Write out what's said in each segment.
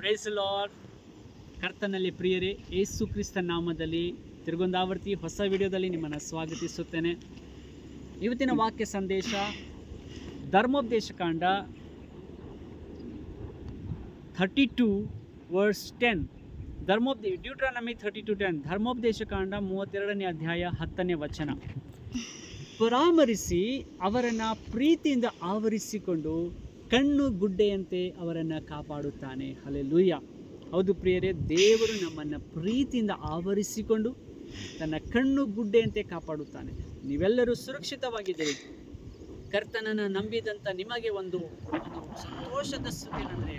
Price lord ಕರ್ತನಲ್ಲಿ ಪ್ರಿಯರೇ ಏಸು ಕ್ರಿಸ್ತ ನಾಮದಲ್ಲಿ ತಿರುಗೊಂದಾವರ್ತಿ ಹೊಸ ವಿಡಿಯೋದಲ್ಲಿ ನಿಮ್ಮನ್ನು ಸ್ವಾಗತಿಸುತ್ತೇನೆ. ಇವತ್ತಿನ ವಾಕ್ಯ ಸಂದೇಶ, ಧರ್ಮೋಪದೇಶ ಕಾಂಡ ಥರ್ಟಿ ಟು ವರ್ಸ್ ಟೆನ್ ಧರ್ಮೋಪದೇ ಡ್ಯೂಟ್ರಾನಮಿ ಥರ್ಟಿ ಟು ಟೆನ್ ಧರ್ಮೋಪದೇಶ ಕಾಂಡ ಮೂವತ್ತೆರಡನೇ ಅಧ್ಯಾಯ ಹತ್ತನೇ ವಚನ. ಪರಾಮರಿಸಿ ಅವರನ್ನು ಪ್ರೀತಿಯಿಂದ ಆವರಿಸಿಕೊಂಡು ಕಣ್ಣು ಗುಡ್ಡೆಯಂತೆ ಅವರನ್ನು ಕಾಪಾಡುತ್ತಾನೆ. ಹಲೆಲೂಯ ಹೌದು ಪ್ರಿಯರೇ, ದೇವರು ನಮ್ಮನ್ನು ಪ್ರೀತಿಯಿಂದ ಆವರಿಸಿಕೊಂಡು ತನ್ನ ಕಣ್ಣು ಗುಡ್ಡೆಯಂತೆ ಕಾಪಾಡುತ್ತಾನೆ. ನೀವೆಲ್ಲರೂ ಸುರಕ್ಷಿತವಾಗಿದ್ದೀರಿ. ಕರ್ತನನ್ನು ನಂಬಿದಂಥ ನಿಮಗೆ ಒಂದು ಒಂದು ಸಂತೋಷದ ಸುದ್ದಿ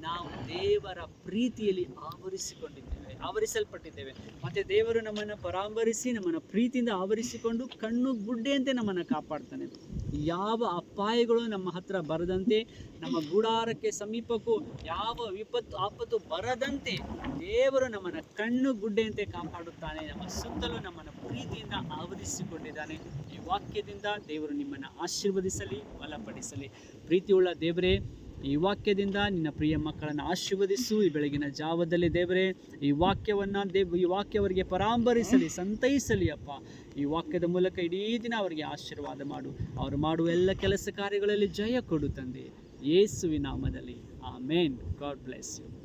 ನಾವು ದೇವರ ಪ್ರೀತಿಯಲ್ಲಿ ಆವರಿಸಿಕೊಂಡಿದ್ದೇವೆ. ಆವರಿಸಲ್ಪಟ್ಟಿದ್ದೇವೆ. ಮತ್ತು ದೇವರು ನಮ್ಮನ್ನು ಪರಾಂಬರಿಸಿ, ನಮ್ಮನ್ನು ಪ್ರೀತಿಯಿಂದ ಆವರಿಸಿಕೊಂಡು ಕಣ್ಣು ಗುಡ್ಡೆಯಂತೆ ನಮ್ಮನ್ನು ಕಾಪಾಡ್ತಾನೆ. ಯಾವ ಅಪಾಯಗಳು ನಮ್ಮ ಹತ್ರ ಬರದಂತೆ, ನಮ್ಮ ಗುಡಾರಕ್ಕೆ ಸಮೀಪಕ್ಕೂ ಯಾವ ವಿಪತ್ತು, ಆಪತ್ತು ಬರದಂತೆ ದೇವರು ನಮ್ಮನ್ನು ಕಣ್ಣು ಗುಡ್ಡೆಯಂತೆ ಕಾಪಾಡುತ್ತಾನೆ. ನಮ್ಮ ಸುತ್ತಲೂ ನಮ್ಮನ್ನು ಪ್ರೀತಿಯಿಂದ ಆವರಿಸಿಕೊಂಡಿದ್ದಾನೆ. ಈ ವಾಕ್ಯದಿಂದ ದೇವರು ನಿಮ್ಮನ್ನು ಆಶೀರ್ವದಿಸಲಿ, ಬಲಪಡಿಸಲಿ. ಪ್ರೀತಿಯುಳ್ಳ ದೇವರೇ ಈ ವಾಕ್ಯದಿಂದ ನಿನ್ನ ಪ್ರಿಯ ಮಕ್ಕಳನ್ನು ಆಶೀರ್ವದಿಸು. ಈ ಬೆಳಗಿನ ಜಾವದಲ್ಲಿ ದೇವರೇ, ಈ ವಾಕ್ಯವನ್ನು ದೇವ್, ಈ ವಾಕ್ಯವರಿಗೆ ಪರಾಂಬರಿಸಲಿ, ಸಂತೈಸಲಿ ಅಪ್ಪ. ಈ ವಾಕ್ಯದ ಮೂಲಕ ಇಡೀ ದಿನ ಅವರಿಗೆ ಆಶೀರ್ವಾದ ಮಾಡು. ಅವರು ಮಾಡುವ ಎಲ್ಲ ಕೆಲಸ ಕಾರ್ಯಗಳಲ್ಲಿ ಜಯ ಕೊಡು ತಂದೆ. ಯೇಸುವಿನಾಮದಲ್ಲಿ ಆ ಮೇನ್ ಗಾಡ್ ಬ್ಲೆಸ್ ಯು.